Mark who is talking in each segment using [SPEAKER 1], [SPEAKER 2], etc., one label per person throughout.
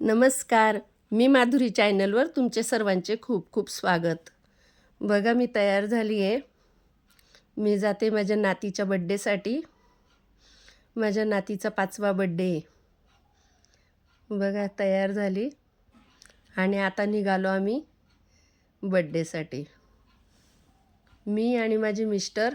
[SPEAKER 1] नमस्कार. मी माधुरी चॅनलवर तुमचे सर्वांचे खूप खूप स्वागत. बघा मी तयार झाली आहे. मी जाते माझ्या नातीच्या बड्डेसाठी माझ्या नातीचा पाचवा बड्डे आहे. बघा तयार झाली. आणि आता निघालो आम्ही बड्डेसाठी मी आणि माझे मिस्टर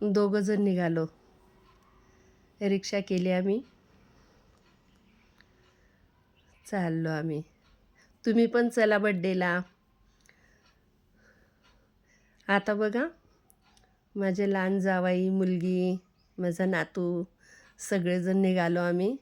[SPEAKER 1] दोघंजण निघालो. रिक्षा केली आम्ही. चाललो आम्ही. तुम्ही पण चला बड्डेला आता बघा माझे लहान जावाई मुलगी माझा नातू सगळेजण निघालो आम्ही.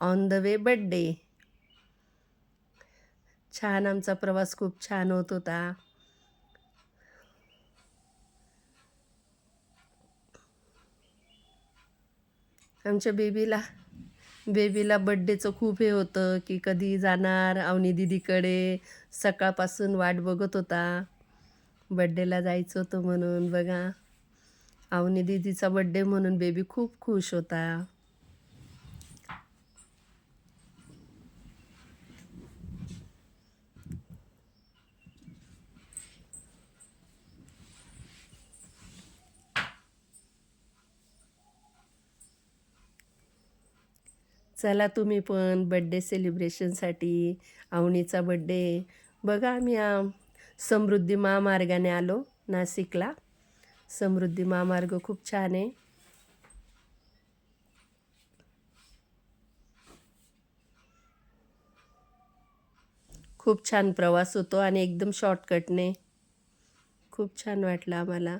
[SPEAKER 1] ऑन द वे बड्डे छान आमचा प्रवास खूप छान होत होता. आमच्या बेबीला बेबीला बड्डेचं खूप हे होतं की कधी जाणार अवनी दिदीकडे. सकाळपासून वाट बघत होता. बड्डेला जायचं होतं म्हणून बघा. अवनी दिदीचा बड्डे म्हणून बेबी खूप खुश होता. चला तुम्ही पण बड्डे सेलिब्रेशनसाठी आवणीचा बड्डे बघा आम्ही समृद्धी महामार्गाने आलो नाशिकला. समृद्धी महामार्ग खूप छान आहे. खूप छान प्रवास होतो आणि एकदम शॉर्टकटने खूप छान वाटलं आम्हाला.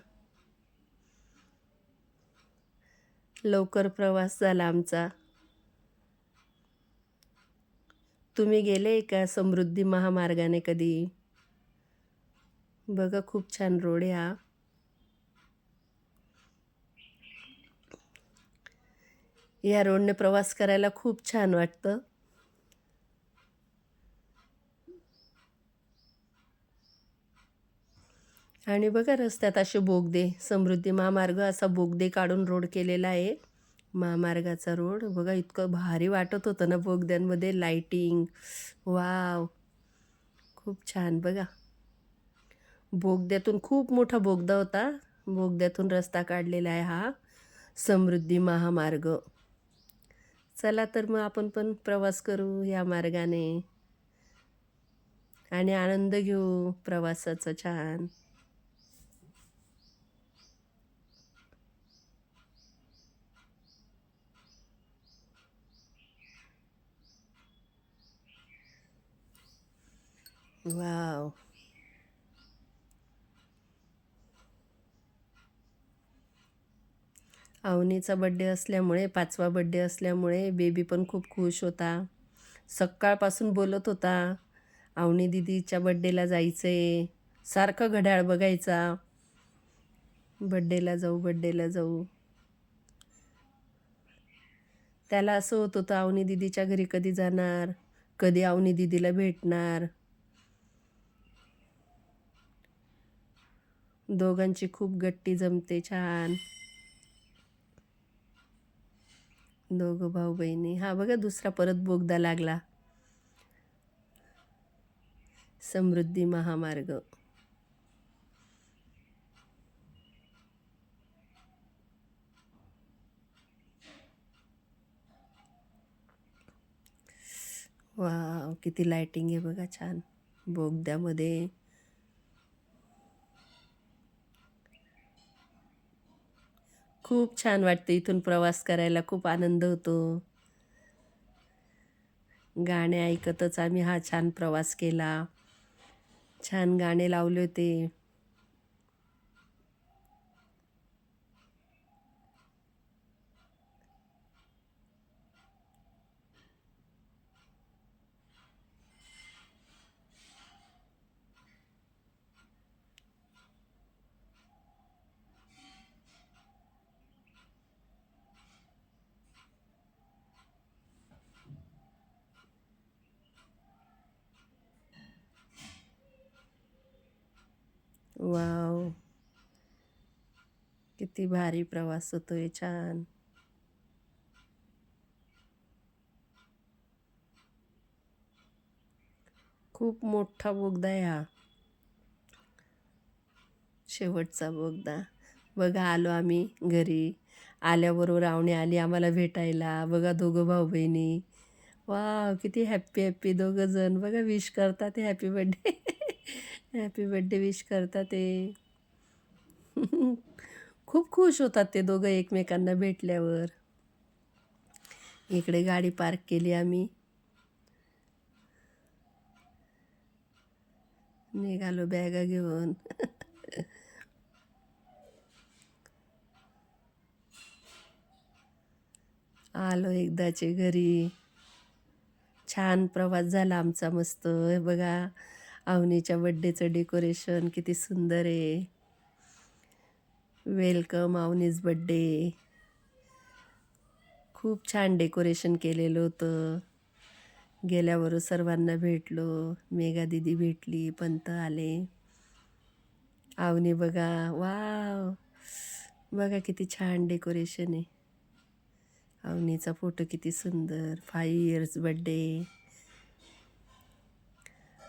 [SPEAKER 1] लवकर प्रवास झाला आमचा. तुम्ही गेले का समृद्धी महामार्गाने कधी? बघा खूप छान रोड आहे हा. या रोडने प्रवास करायला खूप छान वाटतं. आणि बघा रस्त्यात असे बोगदे समृद्धी महामार्ग असा बोगदे काढून रोड केलेला आहे. महामार्गाचा रोड. बघा इतकं भारी वाटत होतं ना बोगद्यांमध्ये लाईटिंग वाव खूप छान. बघा. बोगद्यातून खूप मोठा बोगदा होता. बोगद्यातून रस्ता काढलेला आहे हा. समृद्धी महामार्ग. चला तर मग आपण पण प्रवास करू या मार्गाने. आणि आनंद घेऊ प्रवासाचा छान. Wow. अवनीचा बड्डे असल्यामुळे पाचवा बड्डे असल्यामुळे बेबी पण खूप खुश होता. सकाळपासून बोलत होता अवनी दिदीच्या बड्डेला जायचं आहे सारखं घड्याळ बघायचा. बड्डेला जाऊ बड्डेला जाऊ. त्याला असं होत होतं अवनी दिदीच्या घरी कधी जाणार? कधी अवनी दिदीला भेटणार? दोघांची खूप गट्टी जमते छान. दोघं भाऊ बहिणी हा बघा दुसरा परत बोगदा लागला. समृद्धी महामार्ग. वा किती लायटिंग आहे बघा छान. बोगद्यामध्ये खूप छान वाटतं इथून प्रवास करायला. खूप आनंद होतो. गाणे ऐकतच आम्ही हा छान प्रवास केला. छान गाणे लावले होते. वाव. किती भारी प्रवास होतोय छान. खूप मोठा बोगदा आहे हा. शेवटचा बोगदा. बघा आलो आम्ही घरी. आल्याबरोबर आवणी आली आम्हाला भेटायला. बघा दोघं भाऊ बहिणी वा किती हॅप्पी हॅप्पी दोघं जण. बघा विश करतात happy birthday happy birthday wish करतात ते. खूप खुश होतात ते दोघं एकमेकांना भेटल्यावर. इकडे गाडी पार्क केली आम्ही. निघालो बॅगा घेऊन. आलो एकदाचे घरी. छान प्रवास झाला आमचा मस्त. बघा. अवनीच्या बड्डेचं डेकोरेशन किती सुंदर आहे. वेलकम अवनीज बड्डे खूप छान डेकोरेशन केलेलं होतं. गेल्यावर सर्वांना भेटलो. मेघा दिदी भेटली पंत आले. आवनी बघा. वाव बघा किती छान डेकोरेशन आहे. अवनीचा फोटो किती सुंदर. फाईव्ह इयर्स बड्डे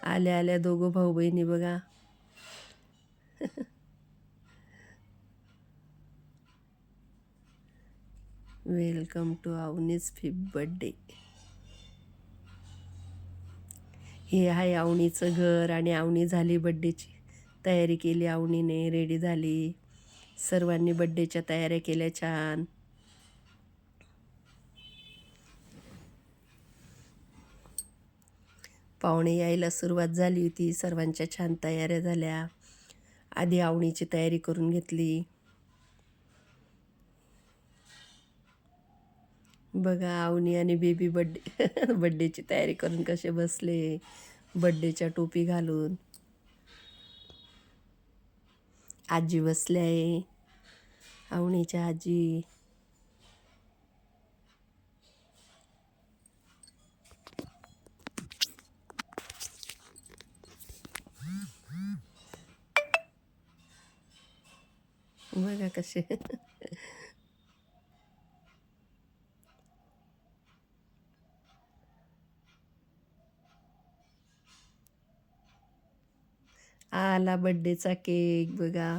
[SPEAKER 1] आल्या आल्या दोघं भाऊ बहिणी बघा. Welcome to Avni's fifth birthday हे आहे आवणीचं घर आणि आवणी झाली बड्डेची तयारी केली आवणीने रेडी झाली. सर्वांनी बड्डेच्या तयाऱ्या केल्या छान. पाहुणे यायला सुरुवात झाली होती. सर्वांच्या छान तयाऱ्या झाल्या. आधी आवणीची तयारी करून घेतली. बघा आवनी आणि बेबी बड्डे बड्डेची तयारी करून कसे बसले. बड्डेच्या टोपी घालून. आजी बसल्या आहे. आवणीच्या आजी. बघा कसे आला बड्डेचा केक बघा.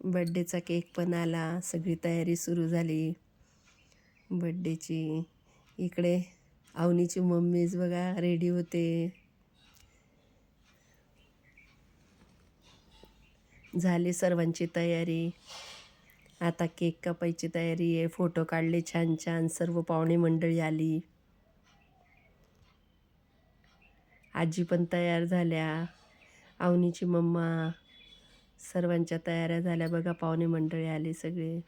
[SPEAKER 1] बड्डेचा केक पण आला. सगळी तयारी सुरू झाली. बड्डेची. इकडे अवनीची मम्मीज बघा रेडी होते. झाली सर्वांची तयारी. आता केक कापायची तयारी आहे फोटो काढले छान छान सर्व पाहुणे मंडळी आली. आजी पण तयार झाल्या अवनीची मम्मा सर्वांच्या तयाऱ्या झाल्या बघा पाहुणे मंडळी आले सगळे.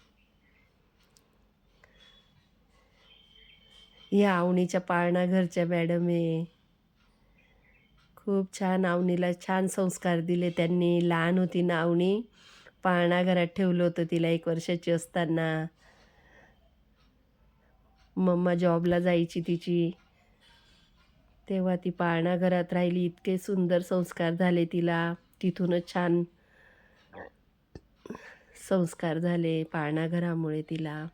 [SPEAKER 1] या आवणीच्या पाळणा घरच्या मॅडम आहे. खूप छान आवणीला छान संस्कार दिले त्यांनी. लहान होती ना आवणी पाळणा घरात ठेवलं होतं तिला एक वर्षाची असताना. मम्मा जॉबला जायची तिची. तेव्हा ती पाळणा घरात राहिली. इतके सुंदर संस्कार झाले तिला. तिथूनच छान संस्कार झाले पाळणा घरामुळे तिला.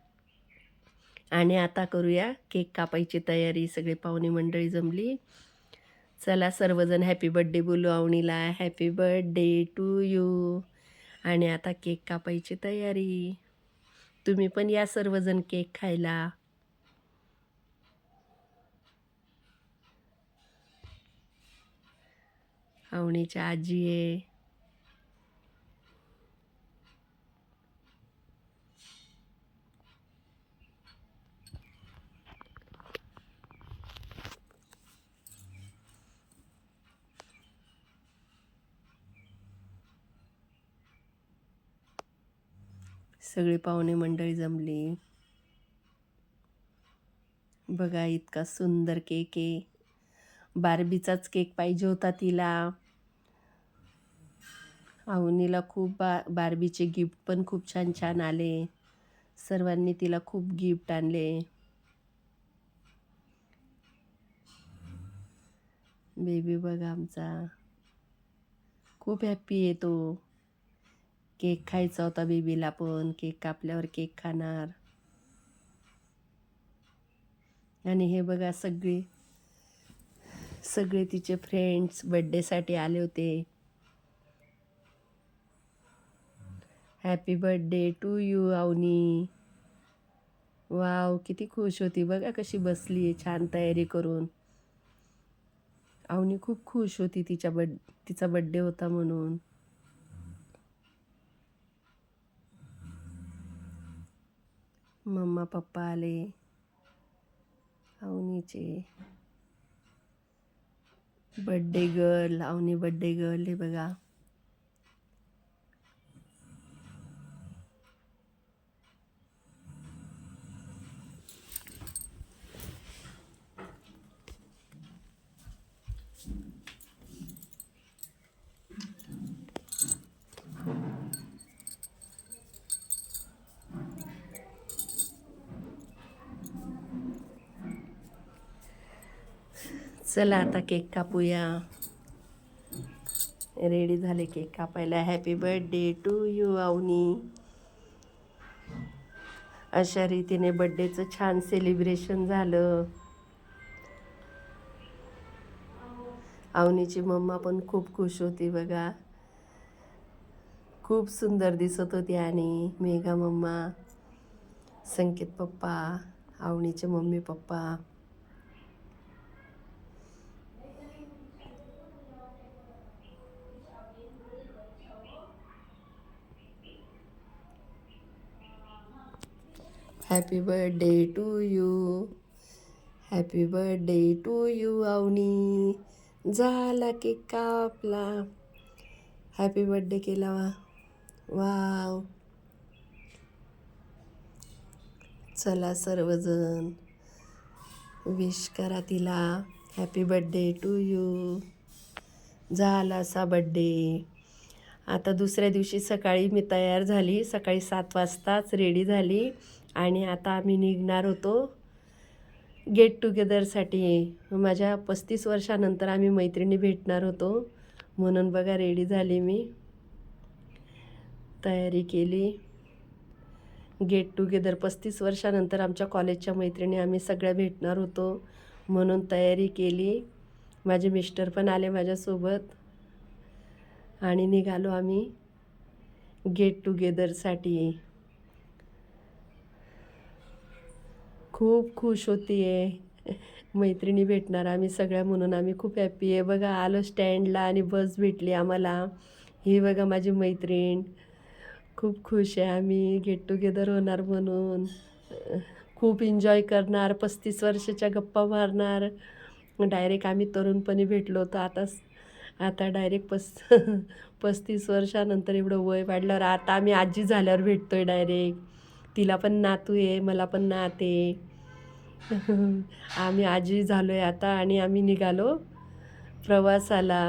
[SPEAKER 1] आणि आता करूया केक कापायची तयारी. सगळे पाहुणे मंडळी जमली. चला सर्वजण हॅपी बड्डे बोलू आवणीला. हॅपी बड्डे टू यू आणि आता केक कापायची तयारी. तुम्ही पण या सर्वजण केक खायला. आवणीच्या आजी आहे. सगळी पाहुणे मंडळी जमली. बघा इतका सुंदर केक आहे. बार्बीचाच केक पाहिजे होता तिला. अवनीला खूप बा बार्बीचे गिफ्ट पण खूप छान छान आले. सर्वांनी तिला खूप गिफ्ट आणले. बेबी बघा आमचा. खूप हॅप्पी आहे तो. केक खायचा होता बेबीला पण. केक कापल्यावर केक खाणार. आणि हे बघा सगळी सगळे तिचे फ्रेंड्स बड्डेसाठी आले होते. Happy birthday to you Avni wow किती खुश होती बघा कशी बसली आहे छान तयारी करून. अवनी खूप खुश होती तिच्या बड तिचा बड्डे होता म्हणून. मम्मा पप्पा आले. अवनीचे birthday girl Avni birthday girl हे बघा. चला आता केक कापूया. रेडी झाले केक कापायला. Happy birthday to you Avni अशा रीतीने बड्डेचं छान सेलिब्रेशन झालं. अवनीची मम्मा पण खूप खुश होती बघा. खूप सुंदर दिसत होती आणि Megha mamma Sanket papa अवनीचे mummy papa. Happy birthday to you happy birthday to you Avni झाला केक कापला हॅपी बर्थडे केला वा. वाव चला सर्वजण. विश करा तिला. हॅपी बर्थडे टू यू झाला असा बड्डे आता दुसऱ्या दिवशी सकाळी मी तयार झाली सकाळी सात वाजताच रेडी झाली आणि आता आम्ही निघणार होतो गेट टुगेदरसाठी माझ्या पस्तीस वर्षानंतर आम्ही मैत्रिणी भेटणार होतो म्हणून बघा रेडी झाली मी. तयारी केली. गेट टुगेदर पस्तीस वर्षानंतर आमच्या कॉलेजच्या मैत्रिणी आम्ही सगळ्या भेटणार होतो म्हणून तयारी केली. माझे मिस्टर पण आले माझ्यासोबत. आणि निघालो आम्ही गेट टुगेदरसाठी खूप खुश होती आहे मैत्रिणी भेटणार आम्ही सगळ्या म्हणून. आम्ही खूप हॅप्पी आहे. बघा आलो स्टँडला आणि बस भेटली आम्हाला. ही बघा माझी मैत्रीण. खूप खुश आहे आम्ही. गेट टुगेदर होणार म्हणून. खूप एन्जॉय करणार. पस्तीस वर्षाच्या गप्पा मारणार. डायरेक्ट आम्ही तरुणपणी भेटलो होतो. आता आता डायरेक्ट पस पस्तीस वर्षानंतर एवढं वय वाढल्यावर आता आम्ही आजी झाल्यावर भेटतो आहे डायरेक्ट. तिला पण नातू आहे मला पण नाते आम्ही आजी झालो आहे आता आणि आम्ही निघालो प्रवासाला.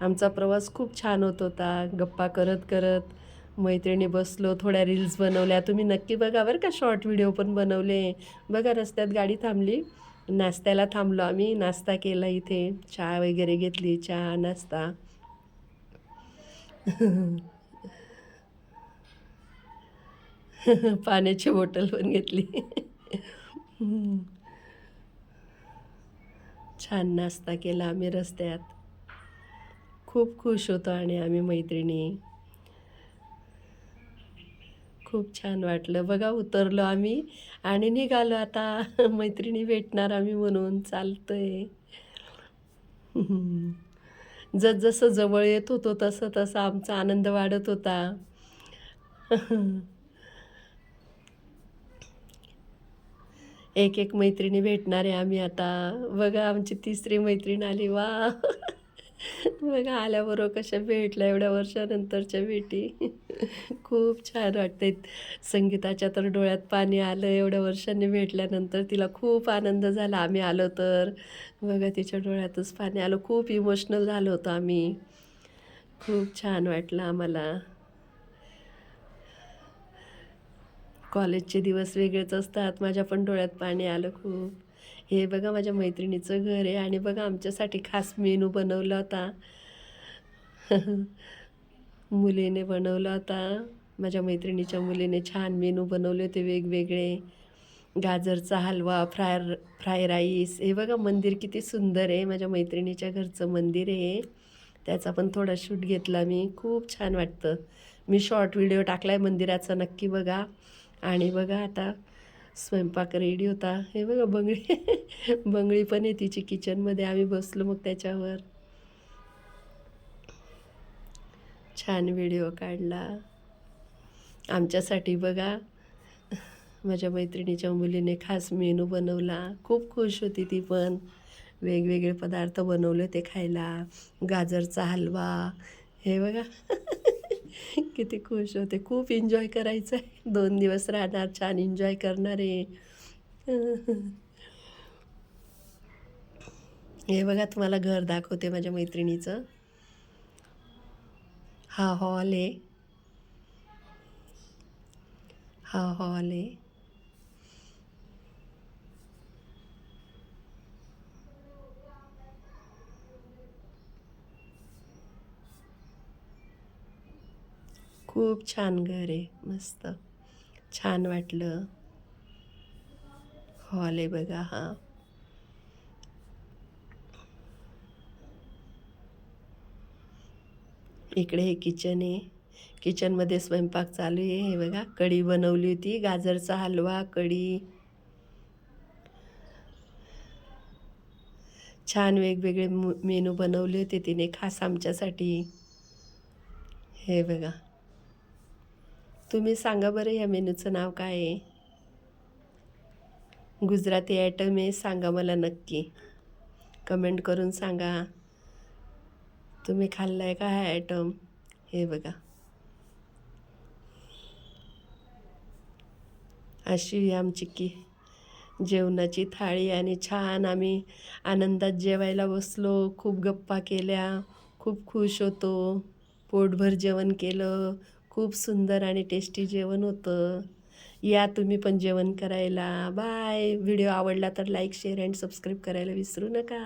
[SPEAKER 1] आमचा प्रवास खूप छान होत होता. गप्पा करत करत मैत्रिणी बसलो थोड्या रील्स बनवल्या. तुम्ही नक्की बघा बरं का शॉर्ट व्हिडिओ पण बनवले. बघा रस्त्यात गाडी थांबली. नाश्त्याला थांबलो आम्ही. नाश्ता केला इथे. चहा वगैरे घेतली. चहा नाश्ता. पाण्याची बॉटल पण घेतली. छान नाश्ता केला आम्ही रस्त्यात. खूप खुश होतो आणि आम्ही मैत्रिणी. खूप छान वाटलं. बघा उतरलो आम्ही आणि निघालो आता. मैत्रिणी भेटणार आम्ही म्हणून. चालतंय. जसजसं जवळ येत होतो तसं तसं आमचा आनंद वाढत होता. एक एक मैत्रिणी भेटणार आहे आम्ही आता. बघा आमची तिसरी मैत्रीण आली. वा. बघा आल्याबरोबर कशा भेटल्या एवढ्या वर्षानंतरच्या भेटी. खूप छान वाटते संगीताच्या तर डोळ्यात पाणी आलं एवढ्या वर्षांनी भेटल्यानंतर तिला खूप आनंद झाला. आम्ही आलो तर बघा तिच्या डोळ्यातच पाणी आलं. खूप इमोशनल झालो होतो आम्ही. खूप छान वाटलं आम्हाला. कॉलेजचे दिवस वेगळेच असतात. माझ्या पण डोळ्यात पाणी आलं खूप. हे बघा माझ्या मैत्रिणीचं घर आहे आणि बघा आमच्यासाठी खास मेनू बनवला होता. मुलीने बनवला होता. माझ्या मैत्रिणीच्या मुलीने छान मेनू बनवले होते वेगवेगळे. गाजरचा हलवा फ्रायर फ्राय राईस. हे बघा मंदिर किती सुंदर आहे. माझ्या मैत्रिणीच्या घरचं मंदिर आहे. त्याचा पण थोडा शूट घेतला मी. खूप छान वाटतं. मी शॉर्ट व्हिडिओ टाकला आहे मंदिराचा नक्की बघा. आणि बघा आता स्वयंपाक रेडी होता. हे बघा बंगळी. बंगळी पण आहे तिची किचनमध्ये आम्ही बसलो मग त्याच्यावर. छान व्हिडिओ काढला. आमच्यासाठी बघा. माझ्या मैत्रिणीच्या मुलीने खास मेनू बनवला. खूप खुश होती ती पण. वेगवेगळे पदार्थ बनवले ते खायला. गाजरचा हलवा. हे बघा. किती खुश होते. खूप एन्जॉय करायचं आहे दोन दिवस राहणार छान एन्जॉय करणार आहे. हे बघा तुम्हाला घर दाखवते माझ्या मैत्रिणीचं. हा हॉल आहे. हा हॉल आहे. खूप छान घर आहे मस्त. छान वाटलं. हॉल आहे बघा हा. इकडे हे किचन आहे. किचनमध्ये स्वयंपाक चालू आहे हे बघा. कढी बनवली होती गाजरचा हलवा कढी. छान वेगवेगळे मेनू बनवले होते तिने खास आमच्यासाठी. हे बघा. तुम्ही सांगा बरं या मेनूचं नाव काय आहे? गुजराती आयटम आहे सांगा मला नक्की. कमेंट करून सांगा. तुम्ही खाल्ला आहे का हा आयटम हे बघा. अशी आमची की जेवणाची थाळी आणि छान आम्ही आनंदात जेवायला बसलो. खूप गप्पा केल्या खूप खुश होतो. पोटभर जेवण केलं. खूप सुंदर आणि टेस्टी जेवण होतं. या तुम्ही पण जेवण करायला. बाय. व्हिडिओ आवडला तर लाईक शेअर अँड सबस्क्राईब करायला विसरू नका.